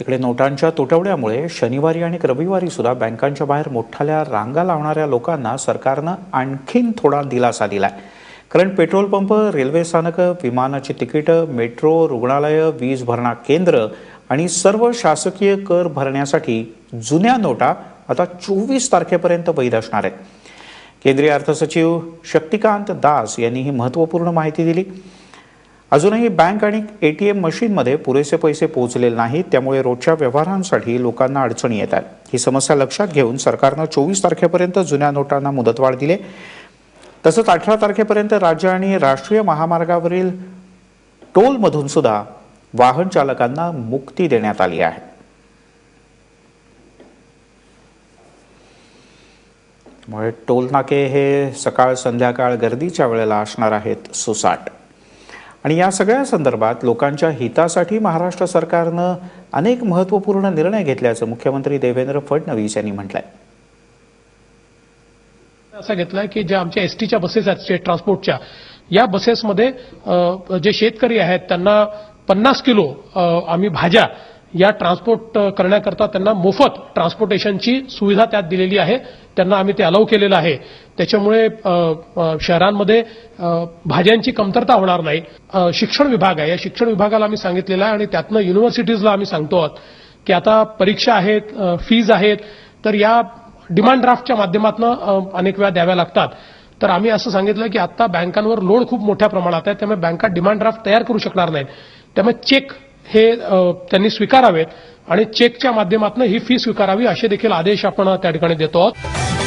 तिकडे नोटांच्या तुटवड्यामुळे शनिवारी आणि रविवारी सुद्धा बँकांच्या बाहेर मोठाल्या रांगा लावणाऱ्या लोकांना सरकारनं आणखीन थोडा दिलासा दिलाय. कारण पेट्रोल पंप रेल्वे स्थानकं विमानाची तिकीटं मेट्रो रुग्णालयं वीज भरणा केंद्र आणि सर्व शासकीय कर भरण्यासाठी जुन्या नोटा आता चोवीस तारखेपर्यंत वैध असणार आहेत. केंद्रीय अर्थसचिव शक्तिकांत दास यांनी ही महत्त्वपूर्ण माहिती दिली. अजूनही बँक आणि ए टी एम मशीनमध्ये पुरेसे पैसे पोहोचलेले नाहीत त्यामुळे रोजच्या व्यवहारांसाठी लोकांना अडचणी येत आहेत ही समस्या लक्षात घेऊन सरकारनं चोवीस तारखेपर्यंत जुन्या नोटांना मुदतवाढ दिली. तसंच अठरा तारखेपर्यंत राज्य आणि राष्ट्रीय महामार्गावरील टोलमधून सुद्धा वाहन चालकांना मुक्ती देण्यात आली आहे. त्यामुळे टोल नाके हे सकाळ संध्याकाळ गर्दीच्या वेळेला असणार आहेत सुसाट. आणि या सगळ्या संदर्भात लोकांच्या हितासाठी महाराष्ट्र सरकारनं अनेक महत्त्वपूर्ण निर्णय घेतल्याचं मुख्यमंत्री देवेंद्र फडणवीस यांनी म्हटलंय. असा घेतलाय की ज्या आमच्या एसटीच्या बसेस आहेत स्टेट ट्रान्सपोर्टच्या या बसेसमध्ये जे शेतकरी आहेत त्यांना पन्नास किलो आम्ही भाज्या या ट्रान्सपोर्ट करण्याकरता त्यांना मोफत ट्रान्सपोर्टेशनची सुविधा त्यात दिलेली आहे. त्यांना आम्ही ते अलाव केलेलं आहे. त्याच्यामुळे शहरांमध्ये भाज्यांची कमतरता होणार नाही. शिक्षण विभाग आहे. या शिक्षण विभागाला आम्ही सांगितलेलं आहे आणि त्यातनं युनिव्हर्सिटीजला आम्ही सांगतो आहोत की आता परीक्षा आहेत फीज आहेत तर या डिमांड ड्राफ्टच्या माध्यमातून अनेक वेळा द्याव्या लागतात. तर आम्ही असं सांगितलं की आता बँकांवर लोड खूप मोठ्या प्रमाणात आहे त्यामुळे बँका डिमांड ड्राफ्ट तयार करू शकणार नाहीत. त्यामुळे चेक हे त्यांनी स्वीकारावेत आणि चेकच्या माध्यमातून ही फी स्वीकारावी असे देखील आदेश आपण त्या ठिकाणी देतो आहोत.